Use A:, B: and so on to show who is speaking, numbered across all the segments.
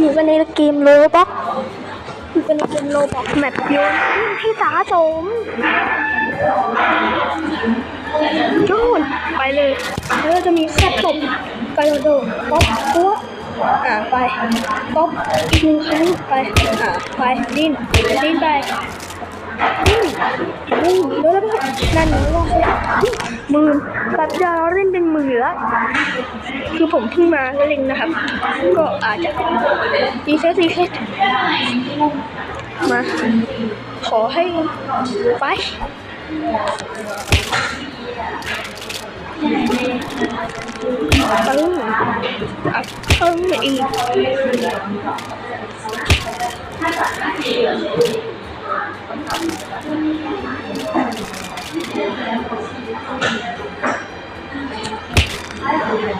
A: อยู่กันในเกมโลบ็อกอยู่กันในเกมโลบ็อกแมปโยนที่สาสมโยนไปเลยแล้วเราจะมีแค่ตบกระโดดป๊อปปุ๊บอ่าไปป๊อปอีกหนึ่งครั้งไปอ่าไปดิ้นดิ้นไปดิ้นดิ้นแล้วแล้วก็นั่นว่า มือแบบจะเล่นเป็นมือแล้วคือผมเพิ่งมาเล่นนะครับ ก็อาจจะรีเซตรีเซตมา ขอให้ไปปึ้งอัพเพิ่มอีก เง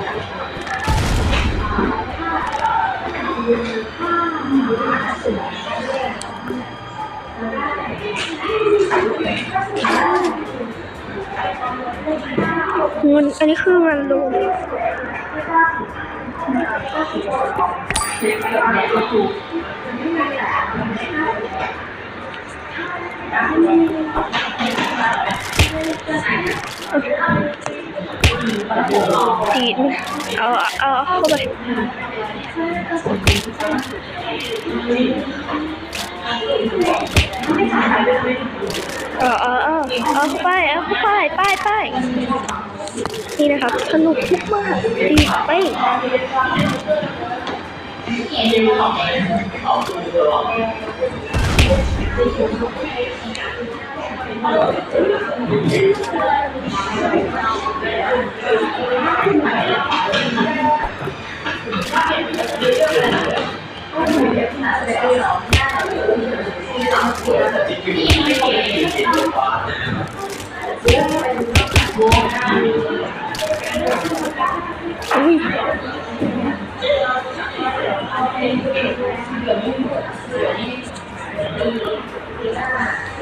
A: ินอันนี้คือเงินรวม ตีนเอาเอาเอาเข้าไปเออเออเออเอาเข้าไปเอาเข้าไปไปไปนี่นะครับสนุกมากดีไป Ui.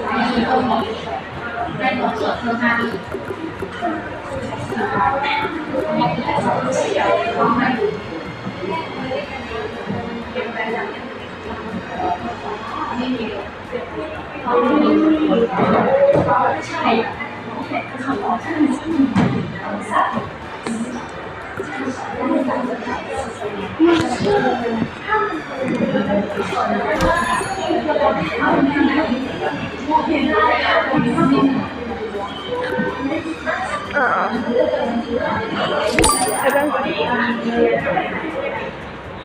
A: Thank you. อุ้ยอ่าไปบ้า ง